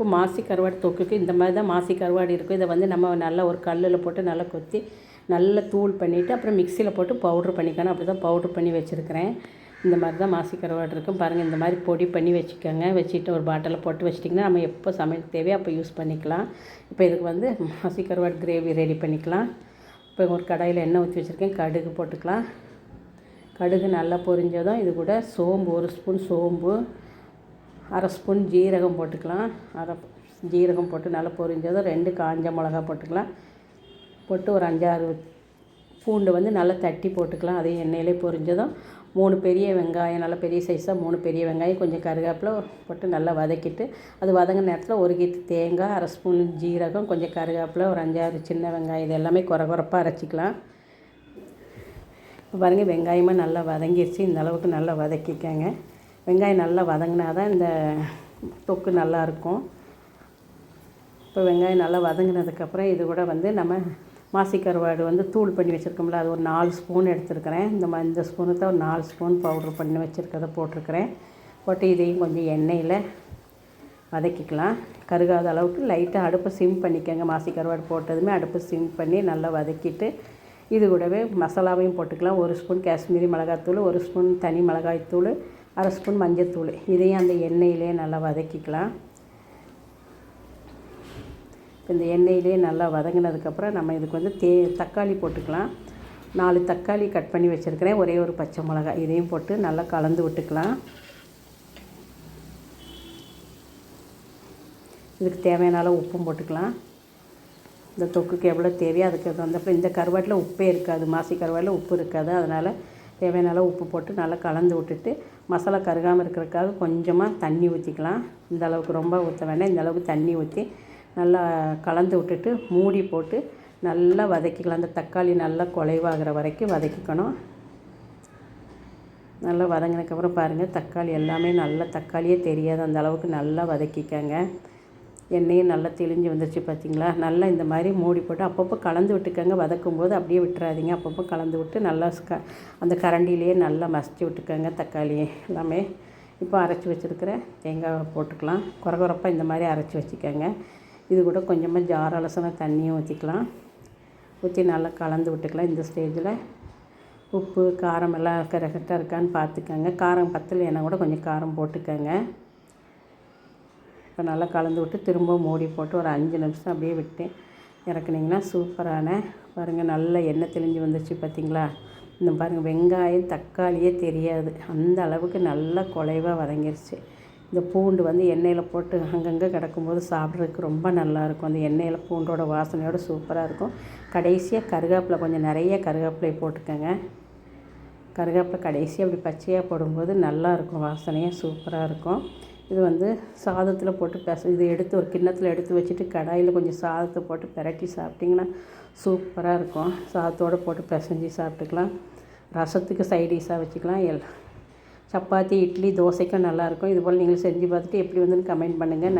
இப்போ மாசி கருவாடு தொக்குக்கு இந்த மாதிரி தான் மாசி கருவாடு இருக்கும். இதை வந்து நம்ம நல்லா ஒரு கல்லில் போட்டு நல்லா கொத்தி நல்லா தூள் பண்ணிவிட்டு அப்புறம் மிக்சியில் போட்டு பவுட்ரு பண்ணிக்கணும். அப்படி தான் பவுட்ரு பண்ணி வச்சுருக்கிறேன். இந்த மாதிரி தான் மாசி கருவாடு இருக்கும். பாருங்கள் இந்த மாதிரி பொடி பண்ணி வச்சுக்கோங்க. வச்சுட்டு ஒரு பாட்டிலில் போட்டு வச்சிட்டிங்கன்னா நம்ம எப்போ சமையல் தேவையோ அப்போ யூஸ் பண்ணிக்கலாம். இப்போ இதுக்கு வந்து மாசி கருவாடு கிரேவி ரெடி பண்ணிக்கலாம். இப்போ ஒரு கடாயில் எண்ணெய் ஊற்றி வச்சுருக்கேன். கடுகு போட்டுக்கலாம். கடுகு நல்லா பொரிஞ்சதும் இது கூட சோம்பு ஒரு ஸ்பூன் சோம்பு. அரை ஸ்பூன் ஜீரகம் போட்டுக்கலாம். அரை ஜீரகம் போட்டு நல்லா பொரிஞ்சதும் ரெண்டு காஞ்ச மிளகா போட்டுக்கலாம். போட்டு ஒரு அஞ்சாறு பூண்டு வந்து நல்லா தட்டி போட்டுக்கலாம். அதையும் எண்ணெயிலே பொரிஞ்சதும் மூணு பெரிய வெங்காயம் நல்லா பெரிய சைஸாக மூணு பெரிய வெங்காயம் கொஞ்சம் கருவேப்பிலை போட்டு நல்லா வதக்கிட்டு அது வதங்கின நேரத்தில் ஒரு கீத்து தேங்காய் அரை ஸ்பூன் ஜீரகம் கொஞ்சம் கருவேப்பிலை ஒரு அஞ்சாறு சின்ன வெங்காயம் இது எல்லாமே குறை குறைப்பாக அரைச்சிக்கலாம். இப்போ பாருங்கள் வெங்காயமாக நல்லா வதங்கிடுச்சு இந்த அளவுக்கு நல்லா வதக்கிக்கங்க. வெங்காயம் நல்லா வதங்கினா தான் இந்த தொக்கு நல்லாயிருக்கும். இப்போ வெங்காயம் நல்லா வதங்கினதுக்கப்புறம் இது கூட வந்து நம்ம மாசி கருவாடு வந்து தூள் பண்ணி வச்சுருக்கோம்ல அது ஒரு நாலு ஸ்பூன் எடுத்துருக்கிறேன். இந்த மாதிரி இந்த ஸ்பூனுக்கு ஒரு நாலு ஸ்பூன் பவுட்ரு பண்ணி வச்சுருக்கதை போட்டிருக்கிறேன். போட்டு இதையும் கொஞ்சம் எண்ணெயில் வதக்கிக்கலாம். கருகாத அளவுக்கு லைட்டாக அடுப்பை சிம் பண்ணிக்கோங்க. மாசி கருவாடு போட்டதுமே அடுப்பை சிம் பண்ணி நல்லா வதக்கிட்டு இது கூடவே மசாலாவையும் போட்டுக்கலாம். ஒரு ஸ்பூன் காஷ்மீரி மிளகாத்தூள் ஒரு ஸ்பூன் தனி மிளகாய்த்தூள் அரை ஸ்பூன் மஞ்சத்தூள். இதையும் அந்த எண்ணெயிலே நல்லா வதக்கிக்கலாம். இந்த எண்ணெயிலே நல்லா வதங்கினதுக்கப்புறம் நம்ம இதுக்கு வந்து தே தக்காளி போட்டுக்கலாம். நாலு தக்காளி கட் பண்ணி வச்சுருக்கிறேன். ஒரே ஒரு பச்சை மிளகா இதையும் போட்டு நல்லா கலந்து விட்டுக்கலாம். இதுக்கு தேவையான அளவு உப்பும் போட்டுக்கலாம். இந்த தொக்குக்கு எவ்வளோ தேவையோ அதுக்கு வந்தப்போ இந்த கருவாட்டில் உப்பே இருக்காது. மாசி கருவாட்டில் உப்பு இருக்காது. அதனால் தேவையான அளவு உப்பு போட்டு நல்லா கலந்து விட்டுட்டு மசாலா கருகாமல் இருக்கிறதுக்காக கொஞ்சமாக தண்ணி ஊற்றிக்கலாம். இந்த அளவுக்கு ரொம்ப ஊற்ற வேண்டாம். இந்த அளவுக்கு தண்ணி ஊற்றி நல்லா கலந்து விட்டுட்டு மூடி போட்டு நல்லா வதக்கிக்கலாம். அந்த தக்காளி நல்லா குலைவாகிற வரைக்கும் வதக்கிக்கணும். நல்லா வதங்கினதுக்கப்புறம் பாருங்கள் தக்காளி எல்லாமே நல்லா தக்காளியே தெரியாது. அந்த அளவுக்கு நல்லா வதக்கிக்கங்க. எண்ணெயும் நல்லா தெளிஞ்சு வந்துருச்சு பார்த்தீங்களா? நல்லா இந்த மாதிரி மூடி போட்டு அப்பப்போ கலந்து விட்டுக்கோங்க. வதக்கும் போது அப்படியே விட்டுறாதீங்க. அப்பப்போ கலந்து விட்டு நல்லா க அந்த கரண்டிலேயே நல்லா மசிச்சு விட்டுக்கோங்க தக்காளி எல்லாமே இப்போ அரைச்சி வச்சுருக்கிற தேங்காய் போட்டுக்கலாம். குறகுறப்பாக இந்த மாதிரி அரைச்சி வச்சுக்கோங்க. இது கூட கொஞ்சமாக ஜார் அலசின தண்ணியும் ஊற்றிக்கலாம் ஊற்றி நல்லா கலந்து விட்டுக்கலாம். இந்த ஸ்டேஜில் உப்பு காரம் எல்லாம் கரெக்டாக இருக்கான்னு பார்த்துக்கோங்க. காரம் பத்தலைன்னா கூட கொஞ்சம் காரம் போட்டுக்கோங்க. இப்போ நல்லா கலந்து விட்டு திரும்ப மூடி போட்டு ஒரு அஞ்சு நிமிஷம் அப்படியே விட்டேன். இறக்குனிங்கன்னா சூப்பரான பாருங்கள் நல்ல எண்ணெய் தெளிஞ்சு வந்துச்சு பார்த்திங்களா? இந்த பாருங்கள் வெங்காயம் தக்காளியே தெரியாது. அந்த அளவுக்கு நல்லா குலைவாக வதங்கிருச்சு. இந்த பூண்டு வந்து எண்ணெயில் போட்டு அங்கங்கே கிடக்கும்போது சாப்பிட்றதுக்கு ரொம்ப நல்லாயிருக்கும் அந்த எண்ணெயில் பூண்டோட வாசனையோடு சூப்பராக இருக்கும். கடைசியாக கருகாப்பிலை கொஞ்சம் நிறைய கருகாப்பிலை போட்டுக்கோங்க. கருவேப்பிலை கடைசியாக அப்படி பச்சையாக போடும்போது நல்லாயிருக்கும் வாசனையாக சூப்பராக இருக்கும். இது வந்து சாதத்தில் போட்டு பெச இது எடுத்து ஒரு கிண்ணத்தில் எடுத்து வச்சுட்டு கடாயில் கொஞ்சம் சாதத்தை போட்டு பிரட்டி சாப்பிட்டிங்கன்னா சூப்பராக இருக்கும். சாதத்தோடு போட்டு பிசைஞ்சு சாப்பிட்டுக்கலாம். ரசத்துக்கு சைடிஷாக வச்சுக்கலாம். எல் சப்பாத்தி இட்லி தோசைக்கும் நல்லாயிருக்கும் இதுபோல் நீங்கள் செஞ்சு பார்த்துட்டு எப்படி வந்துன்னு கமெண்ட் பண்ணுங்கள்